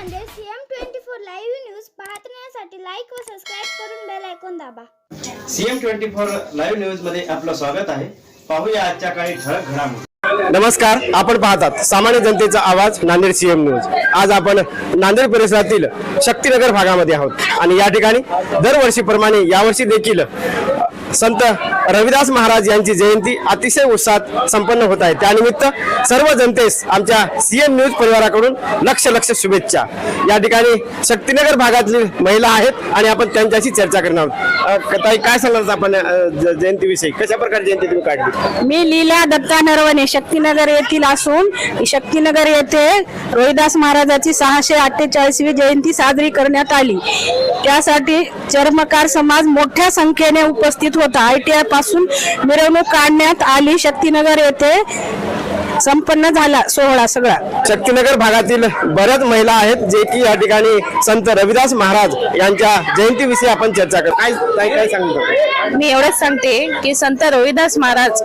CM twenty four live news पाहण्यासाठी like व subscribe करून बेल ऐकून दाबा. सीएम ट्वेंटी फोर लाईव्ह न्यूजमध्ये आपलं स्वागत आहे. पाहूया आजच्या काही ठळक घडामोडी. नमस्कार आपण पाहतात सामान्य जनतेचा आवाज नांदेड सीएम न्यूज. आज आपण नांदेड परिसरातील शक्तीनगर भागामध्ये आहोत. आणि या ठिकाणी दरवर्षीप्रमाणे यावर्षी देखील संत रविदास महाराज यांची जयंती अतिशय उत्साहात संपन्न होत आहे. त्यानिमित्त सर्व जनतेस आमच्या सीएम न्यूज परिवाराकडून लक्ष लक्ष शुभेच्छा. या ठिकाणी शक्तीनगर भागातली महिला आहेत आणि आपण त्यांच्याशी चर्चा करणार आहोत. ताई काय सांगाल आपण जयंतीविषयी? कशा प्रकारे जयंती तुम्ही काढली? मी लीला दत्ता नरवणे शक्तीनगर येथील असून शक्तीनगर येथे रोहिदास महाराजाची सहाशे अठ्ठेचाळीसवी जयंती साजरी करण्यात आली. त्यासाठी चर्मकार समाज मोठ्या संख्येने उपस्थित होता. आय टी आयपासून मिरवणूक काढण्यात आली शक्तीनगर येथे. संपन्न झाला सोहळा सगळा. शक्तीनगर भागातील बऱ्याच महिला आहेत जे की या ठिकाणी संत रविदास महाराज यांच्या जयंतीविषयी आपण चर्चा कर काय काय काय सांगतो मी एवढंच सांगते की संत रविदास महाराज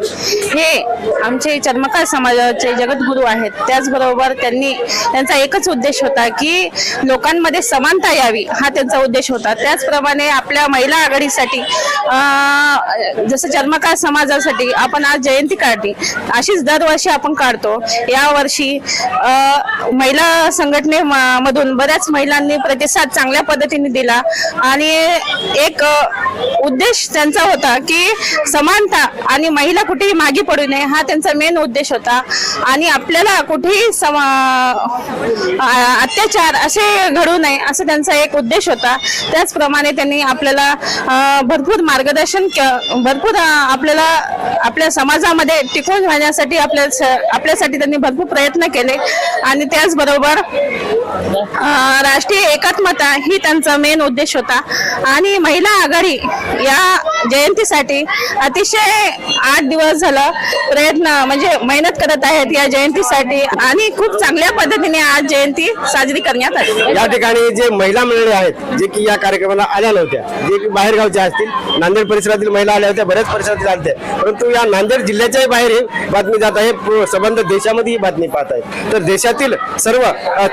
हे आमचे चर्मकार समाजाचे जगद्गुरू आहेत. त्याचबरोबर त्यांनी त्यांचा एकच उद्देश होता की लोकांमध्ये समानता यावी हा त्यांचा उद्देश होता. त्याचप्रमाणे आपल्या महिला आघाडीसाठी जसं चर्मकार समाजासाठी आपण आज जयंती काढली अशीच दरवर्षी आपण काढतो. यावर्षी महिला संघटने म- मधून बऱ्याच महिलांनी प्रतिसाद चांगल्या पद्धतीने दिला. आणि एक उद्देश त्यांचा होता की समानता आणि महिला कुठेही मागे पडू नये हा त्यांचा मेन उद्देश होता. आणि आपल्याला कुठेही समा अत्याचार असे घडू नये असं त्यांचा एक उद्देश होता. त्याचप्रमाणे त्यांनी आपल्याला भरपूर मार्गदर्शन भरपूर आपल्याला आपल्या समाजामध्ये टिकून राहण्यासाठी आपल्या आपल्यासाठी त्यांनी भरपूर प्रयत्न केले. आणि त्याचबरोबर राष्ट्रीय एकात्मता ही त्यांचा मेन उद्देश होता. आणि महिला आघाडी या जयंतीसाठी अतिशय आठ दिवस झालं प्रयत्न म्हणजे मेहनत करत आहेत या जयंतीसाठी. आणि खूप चांगल्या पद्धतीने आज जयंती साजरी करण्यात आली. या ठिकाणी जे महिला मंडळी आहेत जे की या कार्यक्रमाला आल्या नव्हत्या जे की बाहेर गावच्या असतील नांदेड परिसरातील महिला आल्या होत्या बऱ्याच परिसरातील आल्या होत्या. परंतु या नांदेड जिल्ह्याच्याही बाहेर बातमी जात आहे. संबंध देशामध्ये ही बातमी पाहत आहे तर देशातील सर्व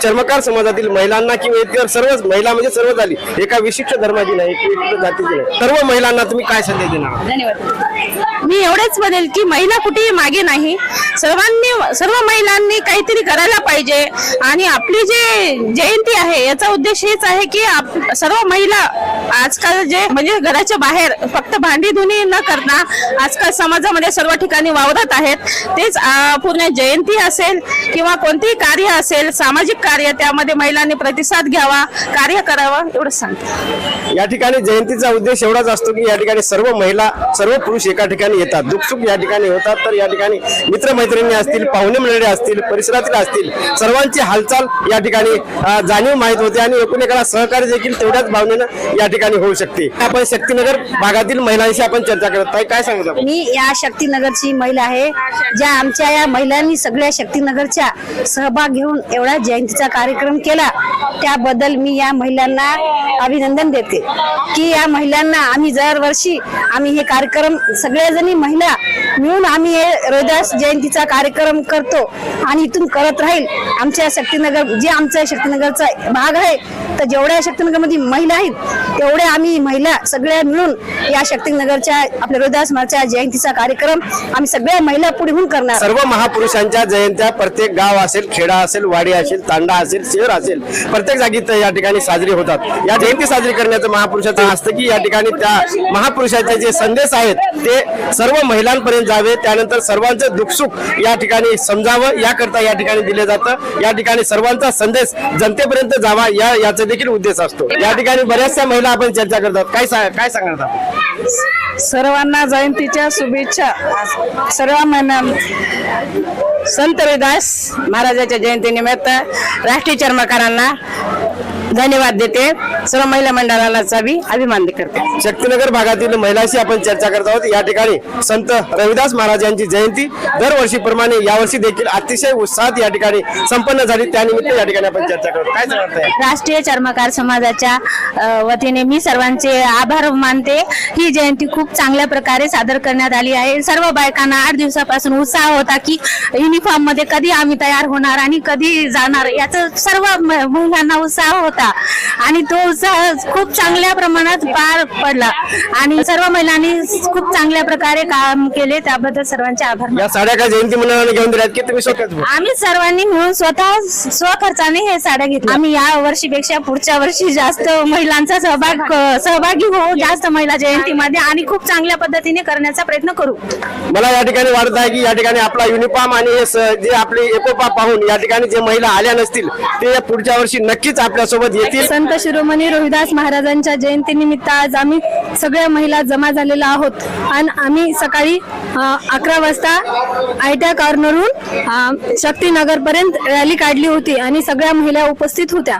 चर्मकार समाजातील महिलांना किंवा इतर सर्वच महिला म्हणजे सर्व झाली एका विशिष्ट धर्माची नाही जातीची नाही. सर्व महिलांना तुम्ही काय संदेश देणार? धन्यवाद. मी एवढेच म्हणेल की महिला कुठेही मागे नाही. सर्वांनी सर्व महिलांनी काहीतरी करायला पाहिजे. आणि आपली जे जयंती आहे याचा उद्देश हेच आहे की आप- सर्व महिला आजकाल जे म्हणजे घराच्या बाहेर फक्त भांडी धुणी न करता आजकाल समाजामध्ये सर्व ठिकाणी वावरत आहेत. तेच पूर्ण जयंती असेल किंवा कोणतेही कार्य असेल सामाजिक कार्य त्यामध्ये महिलांनी प्रतिसाद घ्यावा कार्य करावं एवढंच सांगतो. या ठिकाणी जयंतीचा उद्देश एवढाच असतो की या ठिकाणी सर्व महिला सर्व पुरुष एका ठिकाणी येतात. दुखसुख या ठिकाणी होतात. तर या ठिकाणी मित्रमैत्रिणी असतील पाहुणे मंडळी असतील परिसरातील असतील सर्वांची हालचाल या ठिकाणी जाणीव माहीत होते आणि एकूण एकाला सहकार्य देखील तेवढ्याच भावनेनं या ठिकाणी होऊ शकते. आपण शक्तीनगर भागातील महिलांशी आपण चर्चा करत आहे काय सांगत मी या शक्तीनगरची महिला आहे. ज्या आमच्या या महिलांनी सगळ्या शक्तीनगरच्या सहभाग घेऊन एवढा जयंतीचा कार्यक्रम केला त्याबद्दल मी या महिलांना अभिनंदन देते. की या महिलांना आम्ही दरवर्षी आम्ही हे कार्यक्रम सगळ्याजणी महिला मिळून आम्ही हे रोहिदास जयंतीचा कार्यक्रम करतो आणि इथून करत राहील आमच्या शक्तीनगर जे आमचा शक्तीनगरचा भाग आहे आता जेवढ्या शक्तीनगरमध्ये महिला आहेत तेवढ्या आम्ही महिला सगळ्या मिळून या शक्तीनगरच्या आपल्या रोहिदास महाराजच्या जयंतीचा कार्यक्रम आम्ही सगळ्या महिला पुढे होऊन करणार. सर्व महापुरुषांच्या जयंत्या प्रत्येक गाव असेल खेडा असेल वाडी असेल तांडा असेल शहर असेल प्रत्येक जागी या ठिकाणी साजरी होतात. या जयंती साजरी करण्याचं महापुरुषाचं असतं की या ठिकाणी त्या महापुरुषाचे जे संदेश आहेत ते सर्व महिलांपर्यंत जावे. त्यानंतर सर्वांचं दुःखसुख या ठिकाणी समजावं. याकरता या ठिकाणी दिलं जातं. या ठिकाणी सर्वांचा संदेश जनतेपर्यंत जावा. या याचं देखील उद्देश असतो. या ठिकाणी बऱ्याचशा महिला आपण चर्चा करतात काय काय सांगणार आपण? सर्वांना जयंतीच्या शुभेच्छा. सर्व महिना संत रविदास महाराजाच्या जयंतीनिमित्त राष्ट्रीय चर्मकारांना धन्यवाद देते. सर्व महिला मंडळाला बी अभिमान करते. शक्तीनगर भागातील महिलांशी आपण चर्चा करत आहोत. या ठिकाणी संत रविदास महाराज यांची जयंती दरवर्षीप्रमाणे यावर्षी देखील अतिशय उत्साहात या ठिकाणी संपन्न झाली. त्यानिमित्त या ठिकाणी आपण चर्चा करतो काय वाटतंय राष्ट्रीय चर्मकार समाजाच्या वतीने मी सर्वांचे आभार मानते. ही जयंती खूप चांगल्या प्रकारे सादर करण्यात आली आहे. सर्व बायकांना आठ दिवसापासून उत्साह होता की युनिफॉर्ममध्ये कधी आम्ही तयार होणार आणि कधी जाणार याचा सर्व म- महिलांना उत्साह होता. आणि तो उत्साह खूप चांगल्या प्रमाणात पार पडला. आणि सर्व महिलांनी खूप चांगल्या प्रकारे काम केले. त्याबद्दल सर्वांचे आभार मानते. या साड्या काय जयंती मंडळाने घेऊन दिल्यात की तुम्ही स्वतःच आम्ही सर्वांनी मिळून स्वतः स्वखर्चाने हे साड्या घेतल्या. आम्ही या वर्षीपेक्षा पुढच्या वर्षी जास्त महिलांचा सहभाग सहभागी होऊ जास्त महिला जयंतीमध्ये आणि खूप चांगल्या पद्धतीने करण्याचा प्रयत्न करू. मला या ठिकाणी वाटत आहे की या ठिकाणी आपला युनिफॉर्म आणि जे आपले एकोपा पाहून या ठिकाणी जे महिला आल्या नसतील ते पुढच्या वर्षी नक्कीच आपल्या येतील संत शिरोमणी रोहिदास महाराजांच्या जयंतीनिमित्त आज आम्ही सगळ्या महिला जमा झालेल्या आहोत. आणि आम्ही सकाळी अकरा वाजता आयट्या कॉर्नरहून शक्तीनगर पर्यंत रॅली काढली होती आणि सगळ्या महिला उपस्थित होत्या.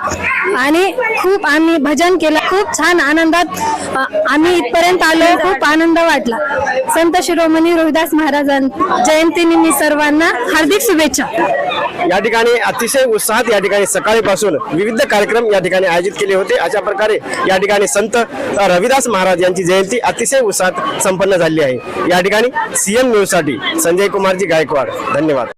आणि खूप आम्ही भजन केलं. खूप छान आनंदात आम्ही इथपर्यंत आलो. खूप आनंद वाटला. संत शिरोमणी रोहिदास महाराजां जयंतीनिमित्त सर्वांना हार्दिक शुभेच्छा. या ठिकाणी अतिशय उत्साहात या ठिकाणी सकाळीपासून विविध कार्यक्रम या ठिकाणी आयोजित केले होते. अशा प्रकारे या ठिकाणी संत रविदास महाराज यांची जयंती अतिशय उत्साहात संपन्न झाली आहे. या ठिकाणी सीएम न्यूजसाठी संजय कुमारजी गायकवाड. धन्यवाद.